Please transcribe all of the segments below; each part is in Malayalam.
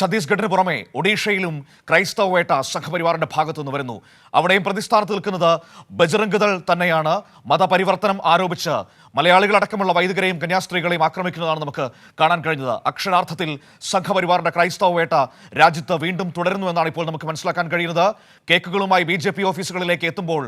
ഛത്തീസ്ഗഡിന് പുറമെ ഒഡീഷയിലും ക്രൈസ്തവ വേട്ട സംഘപരിവാറിന്റെ ഭാഗത്തുനിന്ന് വരുന്നു. അവിടെയും പ്രതിസ്ഥാനത്ത് നിൽക്കുന്നത് ബജറംഗ് ദൾ തന്നെയാണ്. മതപരിവർത്തനം ആരോപിച്ച് മലയാളികളടക്കമുള്ള വൈദികരെയും കന്യാസ്ത്രീകളെയും ആക്രമിക്കുന്നതാണ് നമുക്ക് കാണാൻ കഴിഞ്ഞത്. അക്ഷരാർത്ഥത്തിൽ സംഘപരിവാറിന്റെ ക്രൈസ്തവ വേട്ട രാജ്യത്ത് വീണ്ടും തുടരുന്നു എന്നാണ് ഇപ്പോൾ നമുക്ക് മനസ്സിലാക്കാൻ കഴിയുന്നത്. കേക്കുകളുമായി ബി ജെ പി ഓഫീസുകളിലേക്ക് എത്തുമ്പോൾ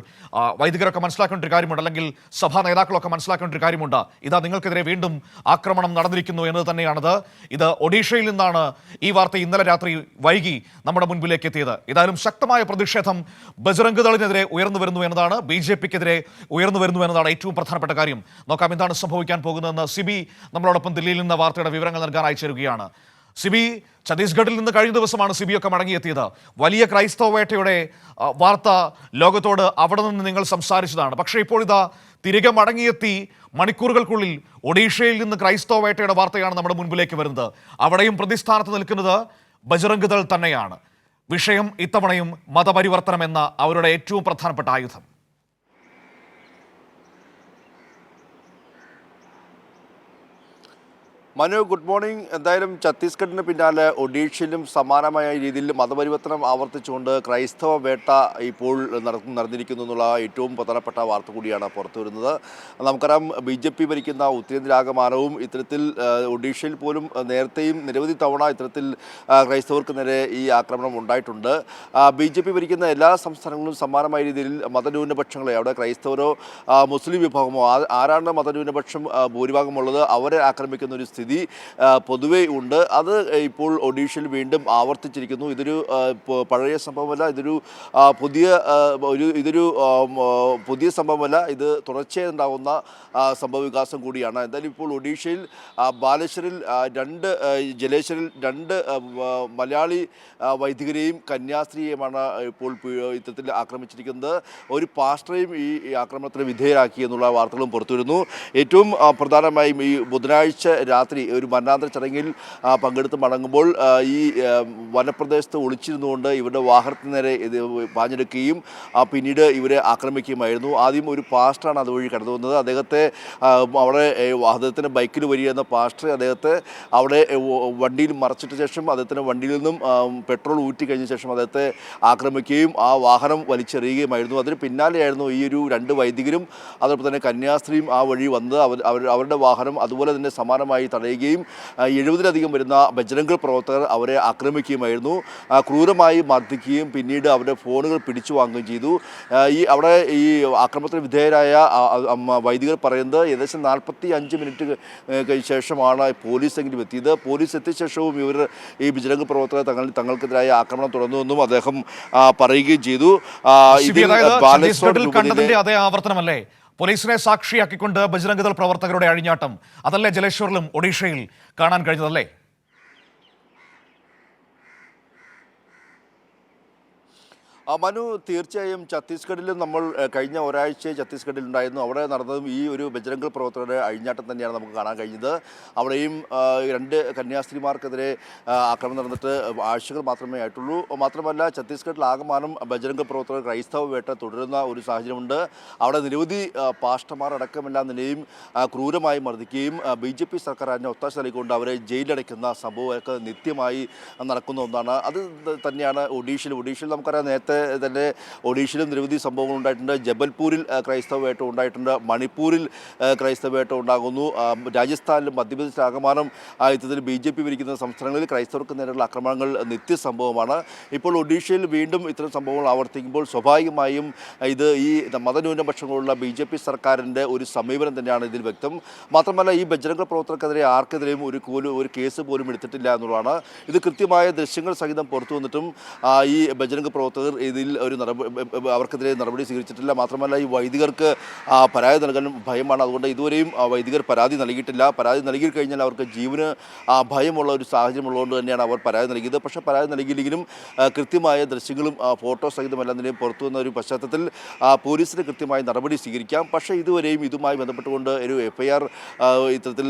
വൈദികരൊക്കെ മനസ്സിലാക്കേണ്ട ഒരു കാര്യമുണ്ട്. അല്ലെങ്കിൽ സഭാ നേതാക്കളൊക്കെ മനസ്സിലാക്കേണ്ട ഒരു കാര്യമുണ്ട്. ഇതാ നിങ്ങൾക്കെതിരെ വീണ്ടും ആക്രമണം നടന്നിരിക്കുന്നു എന്നത് തന്നെയാണത്. ഇത് ഒഡീഷയിൽ നിന്നാണ് ഈ വാർത്ത ഇന്നലെ രാത്രി വൈകി നമ്മുടെ മുൻപിലേക്ക് എത്തിയത്. ഏതായാലും ശക്തമായ പ്രതിഷേധം ബജറംഗ് ദളിനെതിരെ ഉയർന്നു വരുന്നു എന്നതാണ് ബി ജെ പിക്കെതിരെ ഉയർന്നു വരുന്നു എന്നതാണ് ഏറ്റവും പ്രധാനപ്പെട്ട കാര്യം. നോക്കാം എന്താണ് സംഭവിക്കാൻ പോകുന്നതെന്ന് സിബി നമ്മളോടൊപ്പം ദില്ലിയിൽ നിന്ന് വാർത്തയുടെ വിവരങ്ങൾ നൽകാൻ അയച്ചിരുകയാണ് സിബി ഛത്തീസ്ഗഡിൽ നിന്ന് കഴിഞ്ഞ ദിവസമാണ് സിബി ഒക്കെ മടങ്ങിയെത്തിയത്. വലിയ ക്രൈസ്തവ വേട്ടയുടെ വാർത്ത ലോകത്തോട് അവിടെ നിന്ന് നിങ്ങൾ സംസാരിച്ചതാണ്. പക്ഷേ ഇപ്പോൾ ഇതാ തിരികെ മടങ്ങിയെത്തി മണിക്കൂറുകൾക്കുള്ളിൽ ഒഡീഷയിൽ നിന്ന് ക്രൈസ്തവ വേട്ടയുടെ വാർത്തയാണ് നമ്മുടെ മുൻപിലേക്ക് വരുന്നത്. അവിടെയും പ്രതിസ്ഥാനത്ത് നിൽക്കുന്നത് ബജറംഗ് ദൾ തന്നെയാണ്. വിഷയം ഇത്തവണയും മതപരിവർത്തനം എന്ന അവരുടെ ഏറ്റവും പ്രധാനപ്പെട്ട ആയുധം. Manu good morning. എന്തായാലും ഛത്തീസ്ഗഡിന് പിന്നാലെ ഒഡീഷയിലും സമാനമായ രീതിയിൽ മതപരിവർത്തനം ആവർത്തിച്ചുകൊണ്ട് ക്രൈസ്തവ വേട്ട ഇപ്പോൾ നടന്നു നടന്നിരിക്കുന്നു എന്നുള്ള ഏറ്റവും പ്രധാനപ്പെട്ട വാർത്ത കൂടിയാണ് പുറത്തു വരുന്നത്. നമുക്കറിയാം ബി ജെ പി ഭരിക്കുന്ന ഉത്തരേന്ത്യാകമാനവും ഇത്തരത്തിൽ ഒഡീഷയിൽ പോലും നേരത്തെയും നിരവധി തവണ ഇത്തരത്തിൽ ക്രൈസ്തവർക്ക് നേരെ ഈ ആക്രമണം ഉണ്ടായിട്ടുണ്ട്. ബി ജെ പി ഭരിക്കുന്ന എല്ലാ സംസ്ഥാനങ്ങളിലും സമാനമായ രീതിയിൽ മതന്യൂനപക്ഷങ്ങളെ അവിടെ ക്രൈസ്തവരോ മുസ്ലിം വിഭാഗമോ ആരാണ് മതന്യൂനപക്ഷം ഭൂരിഭാഗമുള്ളത് അവരെ ആക്രമിക്കുന്ന ഒരു സ്ഥിതി ആ, പൊതുവേ ഉണ്ട്. അത് ഇപ്പോൾ ഒഡീഷയിൽ വീണ്ടും ആവർത്തിച്ചിരിക്കുന്നു. ഇതൊരു പഴയ സംഭവമല്ല ഇതൊരു പുതിയ ഒരു ഇതൊരു പുതിയ സംഭവമല്ല. ഇത് തുടർച്ചയായി ഉണ്ടാകുന്ന സംഭവ വികാസം കൂടിയാണ്. എന്തായാലും ഇപ്പോൾ ഒഡീഷയിൽ ബാലേശ്വരിൽ രണ്ട് ജലേശ്വരിൽ രണ്ട് മലയാളി വൈദികരെയും കന്യാസ്ത്രീയെയുമാണ് ഇപ്പോൾ ഇത്തരത്തിൽ ആക്രമിച്ചിരിക്കുന്നത്. ഒരു പാസ്റ്ററെയും ഈ ആക്രമണത്തിന് വിധേയരാക്കി എന്നുള്ള വാർത്തകളും പുറത്തുവരുന്നു. ഏറ്റവും പ്രധാനമായും ഈ ബുധനാഴ്ച രാത്രി ഒരു മരണാന്തര ചടങ്ങിൽ പങ്കെടുത്ത് മടങ്ങുമ്പോൾ ഈ വനപ്രദേശത്ത് ഒളിച്ചിരുന്നുകൊണ്ട് ഇവരുടെ വാഹനത്തിന് നേരെ പാഞ്ഞെടുക്കുകയും പിന്നീട് ഇവരെ ആക്രമിക്കുകയുമായിരുന്നു. ആദ്യം ഒരു പാസ്റ്ററാണ് അതുവഴി കടന്നു വന്നത്. അദ്ദേഹത്തെ അവിടെ അദ്ദേഹത്തിന്റെ ബൈക്കിൽ വരികയെന്ന പാസ്റ്റർ അദ്ദേഹത്തെ അവിടെ വണ്ടിയിൽ മറച്ചിട്ട ശേഷം അദ്ദേഹത്തിന്റെ വണ്ടിയിൽ നിന്നും പെട്രോൾ ഊറ്റി കഴിഞ്ഞ ശേഷം അദ്ദേഹത്തെ ആക്രമിക്കുകയും ആ വാഹനം വലിച്ചെറിയുകയുമായിരുന്നു. അതിന് പിന്നാലെയായിരുന്നു ഈ ഒരു രണ്ട് വൈദികരും അതോടൊപ്പം തന്നെ കന്യാസ്ത്രീയും ആ വഴി വന്നത്. അവർ അവരുടെ വാഹനം അതുപോലെ തന്നെ സമാനമായി തടയുകയും എഴുപതിലധികം വരുന്ന ബജരംഗ് പ്രവർത്തകർ അവരെ ആക്രമിക്കുകയുമായിരുന്നു. ക്രൂരമായി മർദ്ദിക്കുകയും പിന്നീട് അവരുടെ ഫോണുകൾ പിടിച്ചു വാങ്ങുകയും ചെയ്തു. ഈ അവിടെ ഈ ആക്രമണത്തിന് വിധേയരായ വൈദികർ പറയുന്നത് ഏകദേശം നാൽപ്പത്തി അഞ്ച് മിനിറ്റ് ശേഷമാണ് പോലീസെങ്കിലും എത്തിയത്. പോലീസ് എത്തിയ ശേഷവും ഇവർ ഈ ബജരംഗ് പ്രവർത്തകർ തങ്ങൾ തങ്ങൾക്കെതിരായ ആക്രമണം തുടർന്നുവെന്നും അദ്ദേഹം പറയുകയും ചെയ്തു. കണ്ടതിന്റെ അതേ ആവർത്തനമല്ലേ? പോലീസിനെ സാക്ഷിയാക്കിക്കൊണ്ട് ബജരംഗദൾ പ്രവർത്തകരുടെ അഴിഞ്ഞാട്ടം. അതല്ലേ ജലേശ്വറിലും ഒഡീഷയിൽ കാണാൻ കഴിഞ്ഞതല്ലേ ആ മനു തീർച്ചയായും ഛത്തീസ്ഗഡിലും നമ്മൾ കഴിഞ്ഞ ഒരാഴ്ച ഛത്തീസ്ഗഡിൽ ഉണ്ടായിരുന്നു. അവിടെ നടന്നതും ഈ ഒരു ബജരംഗ് പ്രവർത്തകരുടെ അഴിഞ്ഞാട്ടം തന്നെയാണ് നമുക്ക് കാണാൻ കഴിഞ്ഞത്. അവിടെയും രണ്ട് കന്യാസ്ത്രീമാർക്കെതിരെ ആക്രമണം നടന്നിട്ട് ആഴ്ചകൾ മാത്രമേ ആയിട്ടുള്ളൂ. മാത്രമല്ല ഛത്തീസ്ഗഡിൽ ആകമാനം ബജരംഗ് പ്രവർത്തകർ ക്രൈസ്തവ വേട്ട തുടരുന്ന ഒരു സാഹചര്യമുണ്ട്. അവിടെ നിരവധി പാഷ്ടമാർ അടക്കമെല്ലാം നിലയും ക്രൂരമായി മർദ്ദിക്കുകയും ബി ജെ പി സർക്കാർ അതിനെ ഒത്താശ നൽകിക്കൊണ്ട് അവരെ ജയിലടയ്ക്കുന്ന സംഭവമൊക്കെ നിത്യമായി നടക്കുന്ന ഒന്നാണ്. അത് തന്നെയാണ് ഒഡീഷയിൽ. ഒഡീഷയിൽ നമുക്കറിയാം നേരത്തെ തന്നെ ഒഡീഷയിലും നിരവധി സംഭവങ്ങൾ ഉണ്ടായിട്ടുണ്ട്. ജബൽപൂരിൽ ക്രൈസ്തവ വേട്ട ഉണ്ടായിട്ടുണ്ട്. മണിപ്പൂരിൽ ക്രൈസ്തവ വേട്ട ഉണ്ടാകുന്നു. രാജസ്ഥാനിലും മധ്യപ്രദേശിൽ ആകമാനം ആ, ബി ജെ പി ഭരിക്കുന്ന സംസ്ഥാനങ്ങളിൽ ക്രൈസ്തവർക്ക് നേരെയുള്ള ആക്രമണങ്ങൾ നിത്യസംഭവമാണ്. ഇപ്പോൾ ഒഡീഷയിൽ വീണ്ടും ഇത്തരം സംഭവങ്ങൾ ആവർത്തിക്കുമ്പോൾ സ്വാഭാവികമായും ഇത് ഈ മതന്യൂനപക്ഷങ്ങളുള്ള ബി ജെ പി സർക്കാരിന്റെ ഒരു സമീപനം തന്നെയാണ് ഇതിൽ വ്യക്തം. മാത്രമല്ല ഈ ബജരംഗ പ്രവർത്തകർക്കെതിരെ ആർക്കെതിരെയും ഒരു പോലും ഒരു കേസ് പോലും എടുത്തിട്ടില്ല എന്നുള്ളതാണ്. ഇത് കൃത്യമായ ദൃശ്യങ്ങൾ സഹിതം പുറത്തു വന്നിട്ടും ഈ ബജരംഗ പ്രവർത്തകർ ഇതിൽ ഒരു നടപടി അവർക്കെതിരെ നടപടി സ്വീകരിച്ചിട്ടില്ല. മാത്രമല്ല ഈ വൈദികർക്ക് പരാതി നൽകാൻ ഭയമാണ്. അതുകൊണ്ട് ഇതുവരെയും വൈദികർ പരാതി നൽകിയിട്ടില്ല. പരാതി നൽകി കഴിഞ്ഞാൽ അവർക്ക് ജീവന് ഭയമുള്ള ഒരു സാഹചര്യം ഉള്ളതുകൊണ്ട് തന്നെയാണ് അവർ പരാതി നൽകിയത്. പക്ഷേ പരാതി നൽകിയില്ലെങ്കിലും കൃത്യമായ ദൃശ്യങ്ങളും ഫോട്ടോ സഹിതം എല്ലാം തന്നെയും പുറത്തു വന്ന ഒരു പശ്ചാത്തലത്തിൽ പോലീസിന് കൃത്യമായ നടപടി സ്വീകരിക്കാം. പക്ഷേ ഇതുവരെയും ഇതുമായി ബന്ധപ്പെട്ടുകൊണ്ട് ഒരു എഫ് ഐ ആർ ഇത്തരത്തിൽ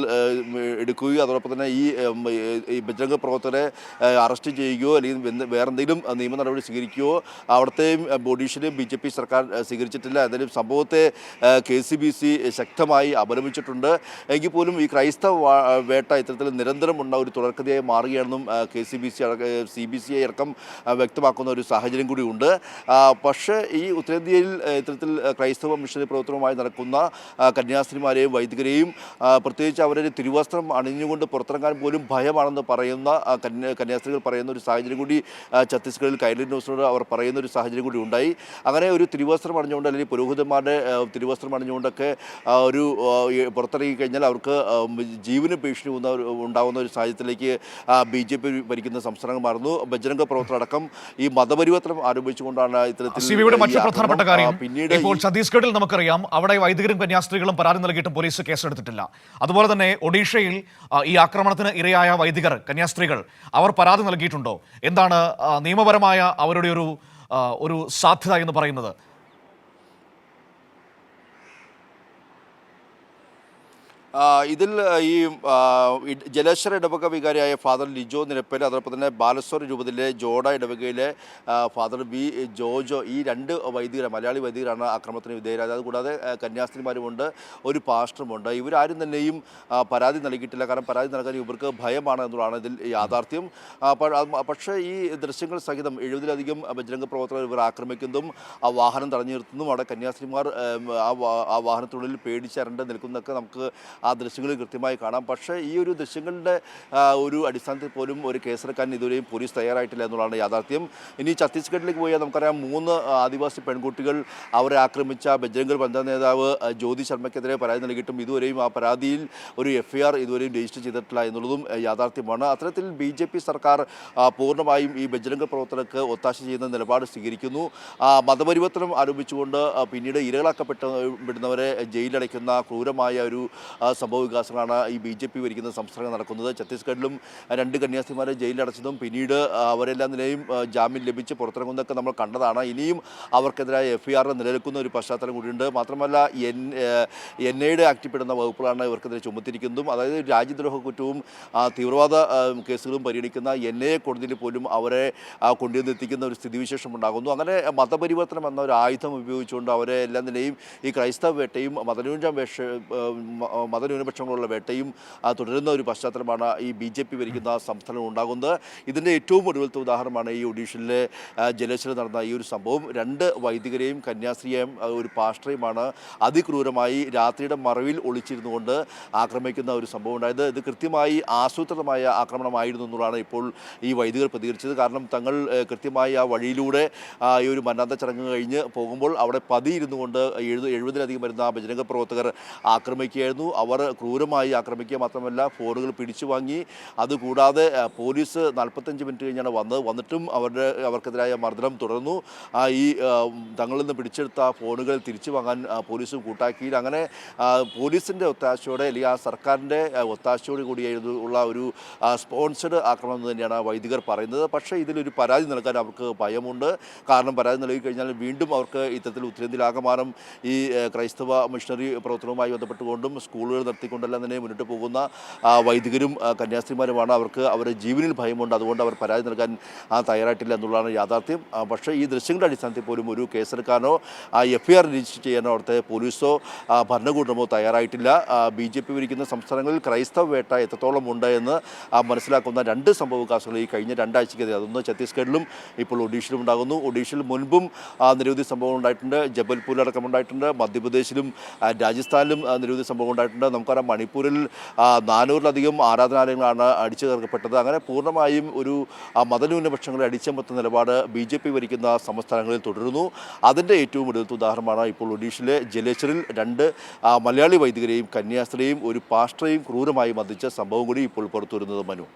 എടുക്കുകയോ അതോടൊപ്പം തന്നെ ഈ ബജരംഗ പ്രവർത്തകരെ അറസ്റ്റ് ചെയ്യുകയോ അല്ലെങ്കിൽ വെന്ത് വേറെ എന്തെങ്കിലും ആ, നിയമ നടപടി സ്വീകരിക്കുകയോ അവിടുത്തെയും ആ, ഒഡീഷയിലെയും ബി ജെ പി സർക്കാർ സ്വീകരിച്ചിട്ടില്ല. എന്തായാലും സംഭവത്തെ കെ സി ബി സി ശക്തമായി അപലപിച്ചിട്ടുണ്ട്. എങ്കിൽ പോലും ഈ ക്രൈസ്തവ വേട്ട ഇത്തരത്തിൽ നിരന്തരം ഉണ്ട ഒരു തുടർക്കഥയായി മാറുകയാണെന്നും K C B C C B C I അടക്കം വ്യക്തമാക്കുന്ന ഒരു സാഹചര്യം കൂടിയുണ്ട്. പക്ഷേ ഈ ഉത്തരേന്ത്യയിൽ ഇത്തരത്തിൽ ക്രൈസ്തവ മിഷണറി പ്രവർത്തനവുമായി നടക്കുന്ന കന്യാസ്ത്രീമാരെയും വൈദികരെയും പ്രത്യേകിച്ച് അവരുടെ തിരുവസ്ത്രം അണിഞ്ഞുകൊണ്ട് പുറത്തിറങ്ങാൻ പോലും ഭയമാണെന്ന് പറയുന്ന കന്യാസ്ത്രീകൾ പറയുന്ന ഒരു സാഹചര്യം കൂടി ഛത്തീസ്ഗഡിൽ കൈലി ന്യൂസിനോട് അവർ പറയുന്ന. ഒരു സാഹചര്യം കൂടി ഉണ്ടായി. അങ്ങനെ ഒരു തിരുവസ്ത്രം അണിഞ്ഞുകൊണ്ട് അല്ലെങ്കിൽ പുരോഹിതന്മാരുടെ തിരുവസ്ത്രം അണിഞ്ഞുകൊണ്ടൊക്കെ ഒരു പുറത്തിറങ്ങി കഴിഞ്ഞാൽ അവർക്ക് ജീവന് ഭീഷണി ഉണ്ടാകുന്ന ഒരു- സാഹചര്യത്തിലേക്ക് ബി ജെ പി ഭരിക്കുന്ന സംസ്ഥാനങ്ങൾ മാറുന്നു. ബജരംഗ പ്രവർത്തനമടക്കം ഈ മതപരിവർത്തനം ആരോപിച്ചുകൊണ്ടാണ് ഇത്തരത്തിൽ പ്രധാനപ്പെട്ട കാര്യം പിന്നീട് ഇപ്പോൾ ഛത്തീസ്ഗഡിൽ നമുക്കറിയാം അവിടെ വൈദികരും കന്യാസ്ത്രീകളും പരാതി നൽകിയിട്ടും പോലീസ് കേസെടുത്തിട്ടില്ല. അതുപോലെ തന്നെ ഒഡീഷയിൽ ഈ ആക്രമണത്തിന് ഇരയായ വൈദികർ കന്യാസ്ത്രീകൾ അവർ പരാതി നൽകിയിട്ടുണ്ടോ? എന്താണ് നിയമപരമായ അവരുടെ ഒരു ഒരു സാധ്യത എന്ന് പറയുന്നത്. ഇതിൽ ഈ ജലേശ്വര ഇടവക വികാരിയായ ഫാദർ ലിജോ നിരപ്പേൽ അതോടൊപ്പം തന്നെ ബാലസ്വര രൂപത്തിലെ ജോഡ ഇടവകയിലെ ഫാദർ ബി ജോജോ ഈ രണ്ട് വൈദികരെ മലയാളി വൈദികരാണ് ആക്രമണത്തിന് വിധേയരായത്. അതുകൂടാതെ കന്യാസ്ത്രീമാരുമുണ്ട് ഒരു പാസ്റ്ററുമുണ്ട്. ഇവരാരും തന്നെയും പരാതി നൽകിയിട്ടില്ല. കാരണം പരാതി നൽകാൻ ഇവർക്ക് ഭയമാണ് എന്നുള്ളതാണ് ഇതിൽ യാഥാർത്ഥ്യം. പക്ഷേ ഈ ദൃശ്യങ്ങൾ സഹിതം എഴുപതിലധികം ബജരംഗ പ്രവർത്തകർ ഇവർ ആക്രമിക്കുന്നതും ആ വാഹനം തടഞ്ഞു നിർത്തുന്നതും അവിടെ കന്യാസ്ത്രീമാർ ആ വാഹനത്തിനുള്ളിൽ പേടിച്ചരണ്ട് നിൽക്കുന്നതൊക്കെ നമുക്ക് ദൃശ്യങ്ങളിൽ കൃത്യമായി കാണാം. പക്ഷേ ഈ ഒരു ദൃശ്യങ്ങളുടെ ഒരു അടിസ്ഥാനത്തിൽ പോലും ഒരു കേസെടുക്കാൻ ഇതുവരെയും പോലീസ് തയ്യാറായിട്ടില്ല എന്നുള്ളതാണ് യാഥാർത്ഥ്യം. ഇനി ഛത്തീസ്ഗഡിലേക്ക് പോയാൽ നമുക്കറിയാം മൂന്ന് ആദിവാസി പെൺകുട്ടികൾ അവരെ ആക്രമിച്ച ബജ്രംഗൽ പഞ്ചായത്ത് നേതാവ് ആ, ജ്യോതി ശർമ്മയ്ക്കെതിരെ പരാതി നൽകിയിട്ടും ഇതുവരെയും ആ പരാതിയിൽ ഒരു എഫ് ഇതുവരെയും രജിസ്റ്റർ ചെയ്തിട്ടില്ല എന്നുള്ളതും യാഥാർത്ഥ്യമാണ്. അത്തരത്തിൽ ബി സർക്കാർ പൂർണമായും ഈ ബജ്രംഗ പ്രവർത്തനക്ക് ഒത്താശ ചെയ്യുന്ന നിലപാട് സ്വീകരിക്കുന്നു. മതപരിവർത്തനം ആരോപിച്ചുകൊണ്ട് പിന്നീട് ഇരകളാക്കപ്പെട്ട വിടുന്നവരെ ജയിലടയ്ക്കുന്ന ക്രൂരമായ ഒരു ആ, സംഭവ വികാസങ്ങളാണ് ഈ ബി ജെ പി ഭരിക്കുന്ന സംസ്ഥാനങ്ങൾ നടക്കുന്നത്. ഛത്തീസ്ഗഡിലും രണ്ട് കന്യാസ്ത്രീമാരെ ജയിലിലടച്ചതും പിന്നീട് അവരെല്ലാം നിലയും ജാമ്യം ലഭിച്ച് പുറത്തിറങ്ങുന്നതൊക്കെ നമ്മൾ കണ്ടതാണ്. ഇനിയും അവർക്കെതിരായ എഫ് ഐ ആർ നിലനിൽക്കുന്ന ഒരു പശ്ചാത്തലം കൂടിയുണ്ട്. മാത്രമല്ല എൻ എൻ ഐയുടെ ആക്ടിൽപ്പെടുന്ന വകുപ്പുകളാണ് ഇവർക്കെതിരെ ചുമത്തിരിക്കുന്നതും അതായത് രാജ്യദ്രോഹ കുറ്റവും തീവ്രവാദ കേസുകളും പരിഗണിക്കുന്ന എൻ ഐ കോടതിയിൽ പോലും അവരെ കൊണ്ടുവന്നെത്തിക്കുന്ന ഒരു സ്ഥിതിവിശേഷം ഉണ്ടാകുന്നു. അങ്ങനെ മതപരിവർത്തനം എന്ന ഒരു ആയുധം ഉപയോഗിച്ചുകൊണ്ട് അവരെ എല്ലാ നിലയും ഈ ക്രൈസ്തവ വേട്ടയും മതന്യൂനപക്ഷ വേഷ മതന്യൂനപക്ഷങ്ങളുള്ള വേട്ടയും തുടരുന്ന ഒരു പശ്ചാത്തലമാണ് ഈ ബി ജെ പി ഭരിക്കുന്ന സംസ്ഥാനം ഉണ്ടാകുന്നത്. ഇതിന്റെ ഏറ്റവും ഒടുവിലത്തെ ഉദാഹരണമാണ് ഈ ഒഡീഷയിലെ ജലേശ്വരം നടന്ന ഈ ഒരു സംഭവം. രണ്ട് വൈദികരെയും കന്യാസ്ത്രീയെയും ഒരു പാഷ്ട്രയുമാണ് അതിക്രൂരമായി രാത്രിയുടെ മറവിൽ ഒളിച്ചിരുന്നു കൊണ്ട് ആക്രമിക്കുന്ന ഒരു സംഭവം ഉണ്ടായത്. ഇത് കൃത്യമായി ആസൂത്രിതമായ ആക്രമണമായിരുന്നു എന്നുള്ളതാണ് ഇപ്പോൾ ഈ വൈദികർ പ്രതികരിച്ചത്. കാരണം തങ്ങൾ കൃത്യമായി ആ വഴിയിലൂടെ ഈ ഒരു മന്നാന്ത ചടങ്ങ് കഴിഞ്ഞ് പോകുമ്പോൾ അവിടെ പതിയിരുന്നു കൊണ്ട് എഴുപത് എഴുപതിലധികം വരുന്ന ബജരംഗ പ്രവർത്തകർ ആക്രമിക്കുകയായിരുന്നു. അവർ ക്രൂരമായി ആക്രമിക്കുക മാത്രമല്ല ഫോണുകൾ പിടിച്ചു വാങ്ങി. അതുകൂടാതെ പോലീസ് നാൽപ്പത്തഞ്ച് മിനിറ്റ് കഴിഞ്ഞാണ് വന്നത്. വന്നിട്ടും അവരുടെ അവർക്കെതിരായ മർദ്ദനം തുടർന്നു. ഈ തങ്ങളിൽ നിന്ന് പിടിച്ചെടുത്ത ഫോണുകൾ തിരിച്ചു വാങ്ങാൻ പോലീസ് കൂട്ടാക്കിയില്ല. അങ്ങനെ പോലീസിന്റെ ഒത്താശയോടെ അല്ലെങ്കിൽ ആ സർക്കാരിന്റെ ഒത്താശയോട് കൂടിയായിരുന്നു ഉള്ള ഒരു സ്പോൺസർഡ് ആക്രമണം തന്നെയാണ് വൈദികർ പറയുന്നത്. പക്ഷേ ഇതിലൊരു പരാതി നൽകാൻ അവർക്ക് ഭയമുണ്ട്. കാരണം പരാതി നൽകി കഴിഞ്ഞാൽ വീണ്ടും അവർക്ക് ഇത്തരത്തിൽ ഉത്തരേന്ത്യയിലാകമാനം ഈ ക്രൈസ്തവ മിഷണറി പ്രവർത്തനവുമായി ബന്ധപ്പെട്ടുകൊണ്ടും സ്കൂളുകൾ നടത്തിക്കൊണ്ടെല്ലാം തന്നെ മുന്നോട്ട് പോകുന്ന വൈദികരും കന്യാസ്ത്രീമാരുമാണ്. അവർക്ക് അവരുടെ ജീവനിൽ ഭയമുണ്ട്. അതുകൊണ്ട് അവർ പരാതി നൽകാൻ തയ്യാറായിട്ടില്ല എന്നുള്ളതാണ് യാഥാർത്ഥ്യം. പക്ഷേ ഈ ദൃശ്യങ്ങളുടെ അടിസ്ഥാനത്തിൽ പോലും ഒരു കേസെടുക്കാനോ എഫ് ഐ ആർ രജിസ്റ്റർ ചെയ്യാനോ അവിടുത്തെ പോലീസോ ഭരണകൂടമോ തയ്യാറായിട്ടില്ല. ബി ജെ പി ഭരിക്കുന്ന സംസ്ഥാനങ്ങളിൽ ക്രൈസ്തവ വേട്ട എത്രത്തോളം ഉണ്ട് എന്ന് മനസ്സിലാക്കുന്ന രണ്ട് സംഭവവികാസങ്ങൾ ഈ കഴിഞ്ഞ രണ്ടാഴ്ചയ്ക്കെതിരെ അതൊന്ന് ഛത്തീസ്ഗഡിലും ഇപ്പോൾ ഒഡീഷയിലും ഉണ്ടാകുന്നു. ഒഡീഷയിൽ മുൻപും നിരവധി സംഭവങ്ങൾ ഉണ്ടായിട്ടുണ്ട്. ജബൽപൂരിലടക്കം ഉണ്ടായിട്ടുണ്ട്. മധ്യപ്രദേശിലും രാജസ്ഥാനിലും നിരവധി സംഭവം ഉണ്ടായിട്ടുണ്ട്. നമുക്കറിയാം മണിപ്പൂരിൽ നാനൂറിലധികം ആരാധനാലയങ്ങളാണ് അടിച്ചു തീർക്കപ്പെട്ടത്. അങ്ങനെ പൂർണമായും ഒരു മതന്യൂനപക്ഷങ്ങളെ അടിച്ചമർത്തുന്ന നിലപാട് ബി ജെ പി ഭരിക്കുന്ന സംസ്ഥാനങ്ങളിൽ തുടരുന്നു. അതിന്റെ ഏറ്റവും ഒടുവിലത്തെ ഉദാഹരണമാണ് ഇപ്പോൾ ഒഡീഷയിലെ ജലേശ്വറിൽ രണ്ട് മലയാളി വൈദികരെയും കന്യാസ്ത്രീയും ഒരു പാസ്റ്ററെയും ക്രൂരമായി മതിച്ച സംഭവം കൂടി ഇപ്പോൾ പുറത്തു വരുന്നത് മനു.